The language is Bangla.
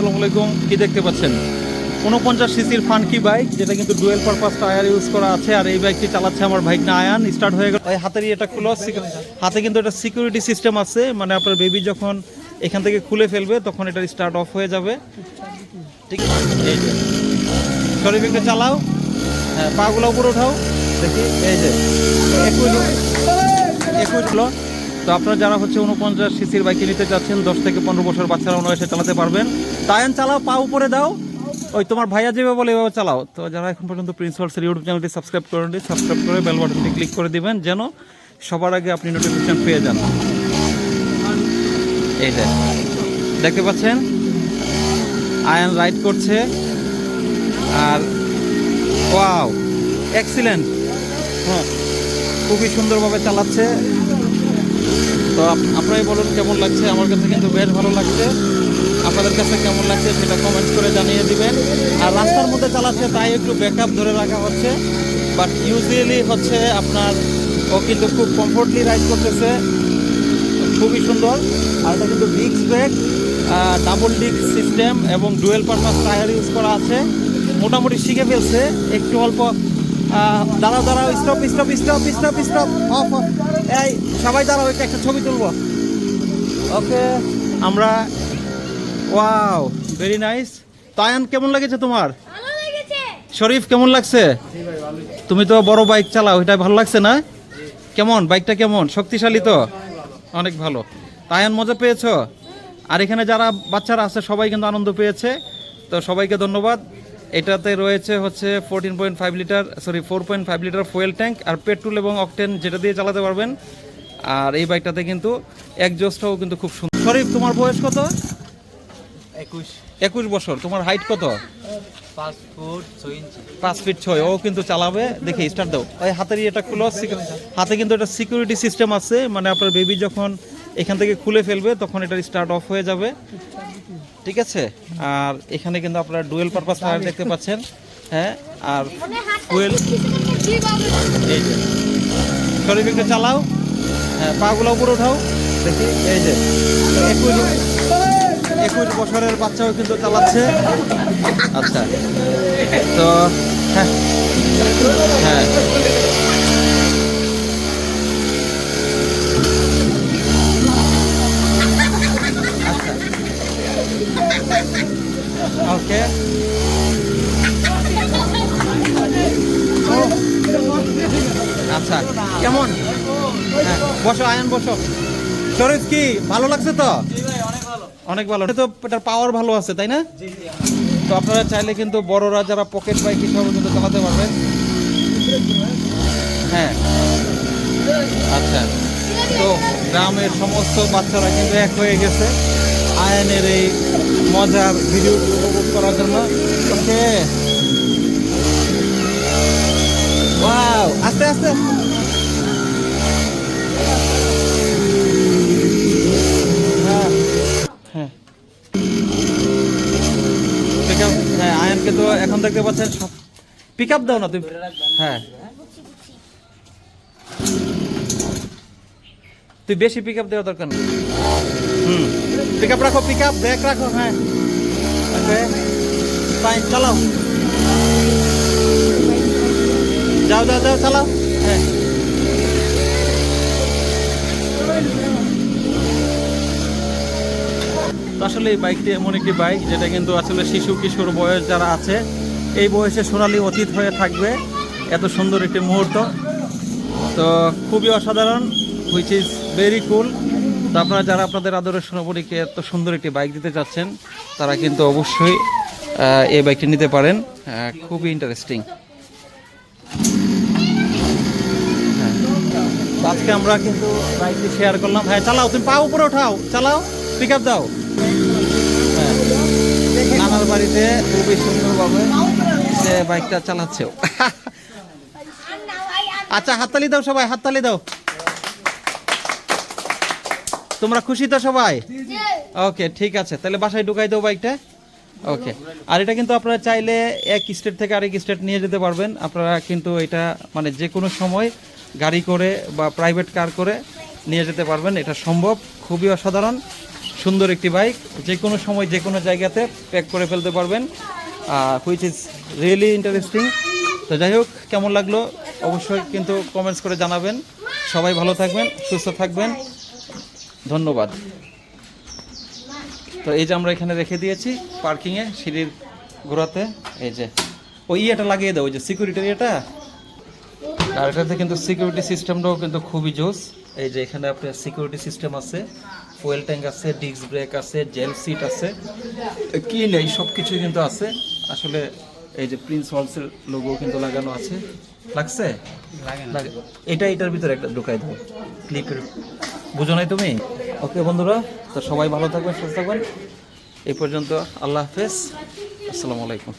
আসসালামু আলাইকুম। কি দেখতে পাচ্ছেন? উনপঞ্চাশ সিসির ফানকি বাইক, যেটা কিন্তু ডুয়েল পারপাস টায়ার ইউজ করা আছে, আর এই বাইকটি চালাচ্ছে আমার বাইক না আয়ান স্টার্ট হয়ে গেল। এই হাতের এটা খুলো হাতে কিন্তু একটা সিকিউরিটি সিস্টেম আছে মানে আপনার বেবি যখন এখান থেকে খুলে ফেলবে, তখন এটা স্টার্ট অফ হয়ে যাবে। ঠিক যে শরীফ একটু চালাও। হ্যাঁ পাগুলো উপরে উঠাও। দেখি, এই যে, একুশ একুশ তো আপনারা যারা হচ্ছে উনপঞ্চাশ সিসির বাইকে নিতে চাচ্ছেন, দশ থেকে পনেরো বছর বাচ্চারা অনায়াসে চালাতে পারবেন। তায়ান চালাও, পা উপরে দাও। ওই তোমার ভাইয়া যেভাবে বলে এভাবে চালাও। তো যারা এখন পর্যন্ত প্রিন্সিপালসের ইউটিউব চ্যানেলটি সাবস্ক্রাইব করেন সাবস্ক্রাইব করে বেল বাটনটি ক্লিক করে দিবেন, যেন সবার আগে আপনি নোটিফিকেশন পেয়ে যান। এই দেখতে পাচ্ছেন? আয়ান রাইড করছে। আর ওয়াও এক্সিলেন্ট হ্যাঁ খুবই সুন্দরভাবে চালাচ্ছে। তো আপ- আপনারাই বলুন কেমন লাগছে? আমার কাছে কিন্তু বেশ ভালো লাগছে। আপনাদের কাছে কেমন লাগছে সেটা কমেন্ট করে জানিয়ে দিবেন। আর রাস্তার মধ্যে চালাচ্ছে তাই একটু ব্যাকআপ ধরে রাখা হচ্ছে। বাট ইউজুয়ালি হচ্ছে আপনার, ও কিন্তু খুব কমফোর্টলি রাইড করতেছে। খুবই সুন্দর। আর এটা কিন্তু disc brake double disc system এবং ডুয়েল পারপাস টায়ার ইউজ করা আছে। মোটামুটি শিখে ফেলছে। একটু অল্প দাঁড়াও দাঁড়াও stop stop stop stop stop off এই, সবাই দাঁড়াও, একটা ছবি তুলবো। ওকে আমরা ওয়াও ভেরি নাইস তায়ান কেমন লেগেছে তোমার? শরীফ কেমন লাগছে? তুমি তো বড় বাইক চালাও এটা ভালো লাগছে না? কেমন বাইকটা কেমন? শক্তিশালী তো? অনেক ভালো। তায়ান মজা পেয়েছ? আর এখানে যারা বাচ্চারা আছে সবাই কিন্তু আনন্দ পেয়েছে। তো সবাইকে ধন্যবাদ। এটাতে রয়েছে হচ্ছে fourteen point five litre sorry four point five litre fuel tank আর পেট্রোল এবং অকটেন যেটা দিয়ে চালাতে পারবেন। আর এই বাইকটাতে কিন্তু একজস্টটাও কিন্তু খুব সুন্দর। শরীফ তোমার বয়স কত? একুশ। একুশ বছর তোমার হাইট কত? পাঁচ ফুট ছয় ও কিন্তু চালাবে। দেখে স্টার্ট দাও। ওই হাতের এটা খুলো হাতে কিন্তু একটা সিকিউরিটি সিস্টেম আছে মানে আপনার বেবি যখন এখান থেকে খুলে ফেলবে তখন এটা স্টার্ট অফ হয়ে যাবে। ঠিক আছে? আর এখানে কিন্তু আপনার ডুয়েল পারপাস টায়ার দেখতে পাচ্ছেন। হ্যাঁ আর ফুয়েল এই যে। একটু চালাও। হ্যাঁ পাগুলো উপরে উঠাও। দেখি এই যে। একুশ একুশ বছরের বাচ্চাও কিন্তু চালাচ্ছে। আচ্ছা। তো হ্যাঁ। হ্যাঁ। ওকে। আচ্ছা। কেমন? হ্যাঁ বসো আয়ন বসো। শরীফ কি ভালো লাগছে তো? অনেক ভালো। এটা তো এটার পাওয়ার ভালো আছে তাই না? তো আপনারা চাইলে কিন্তু বড়রা যারা পকেট বাইক হিসাবে কিন্তু চালাতে পারবেন। হ্যাঁ। আচ্ছা। তো গ্রামের সমস্ত বাচ্চারা কিন্তু এক হয়ে গেছে আয়নের এই মজার ভিডিও উপভোগ করার জন্য। ওকে। আস্তে আস্তে হ্যাঁ হ্যাঁ পিক আপ হ্যাঁ আয়নকে তো এখন দেখতে পাচ্ছেন পিক আপ দাও না তুমি। হ্যাঁ। তুই বেশি পিক আপ দেওয়া দরকার নেই। হুম পিক আপ রাখো পিক আপ ব্রেক রাখো হ্যাঁ। ফাইন চালাও। যাও যাও যাও চালাও। হ্যাঁ। তো আসলে এই বাইকটি এমন একটি বাইক যেটা কিন্তু আসলে শিশু, কিশোর বয়স যারা আছে, এই বয়সে সোনালি অতীত হয়ে থাকবে। এত সুন্দর একটি মুহূর্ত। তো খুবই অসাধারণ হুইচ ইজ ভেরি কুল তো আপনারা যারা আপনাদের আদরের সোনাপরিকে এত সুন্দর একটি বাইক দিতে চাচ্ছেন, তারা কিন্তু অবশ্যই এই বাইকটি নিতে পারেন। খুবই ইন্টারেস্টিং তো আজকে আমরা কিন্তু বাইকটি শেয়ার করলাম। হ্যাঁ চালাও, তুমি পা উপরে ওঠাও, চালাও পিক আপ দাও। হ্যাঁ বাড়িতে খুবই সুন্দরভাবে সে বাইকটা চালাচ্ছেও। আচ্ছা হাততালি দাও সবাই, হাততালি দাও। তোমরা খুশি তো সবাই? ওকে, ঠিক আছে, তাহলে বাসায় ঢুকাই দাও বাইকটা। ওকে, আর এটা কিন্তু আপনারা চাইলে এক স্টেট থেকে আরেক স্টেট নিয়ে যেতে পারবেন। আপনারা কিন্তু এটা মানে যে কোনো সময় গাড়ি করে বা প্রাইভেট কার করে নিয়ে যেতে পারবেন, এটা সম্ভব, খুবই অসাধারণ। সুন্দর একটি বাইক, যে কোনো সময় যে কোনো জায়গাতে প্যাক করে ফেলতে পারবেন। হুইচ ইজ রিয়েলি ইন্টারেস্টিং তো যাই হোক, কেমন লাগল? অবশ্যই কিন্তু কমেন্টস করে জানাবেন। সবাই ভালো থাকবেন, সুস্থ থাকবেন। ধন্যবাদ। তো এই যে আমরা এখানে রেখে দিয়েছি পার্কিংয়ে সিঁড়ির ঘোরাতে এই যে, ওই ইয়েটা লাগিয়ে দাও, ওই যে সিকিউরিটির ইয়েটা। আর এটাতে কিন্তু সিকিউরিটি সিস্টেমটাও কিন্তু খুবই জোস। এই যে এখানে আপনার সিকিউরিটি সিস্টেম আছে ফুয়েল ট্যাঙ্ক আছে ডিস্ক ব্রেক আছে জেল সিট আছে। কি নেই সব কিছুই কিন্তু আছে। আসলে এই যে প্রিন্স হলসের লোগো কিন্তু লাগানো আছে। লাগছে? এটা এটার ভিতরে একটা ঢুকাই দাও ক্লিপের বুঝো নাই তুমি? ওকে বন্ধুরা তো সবাই ভালো থাকবেন সুস্থ থাকবেন। এই পর্যন্ত আল্লাহ হাফেজ। আসসালামু আলাইকুম।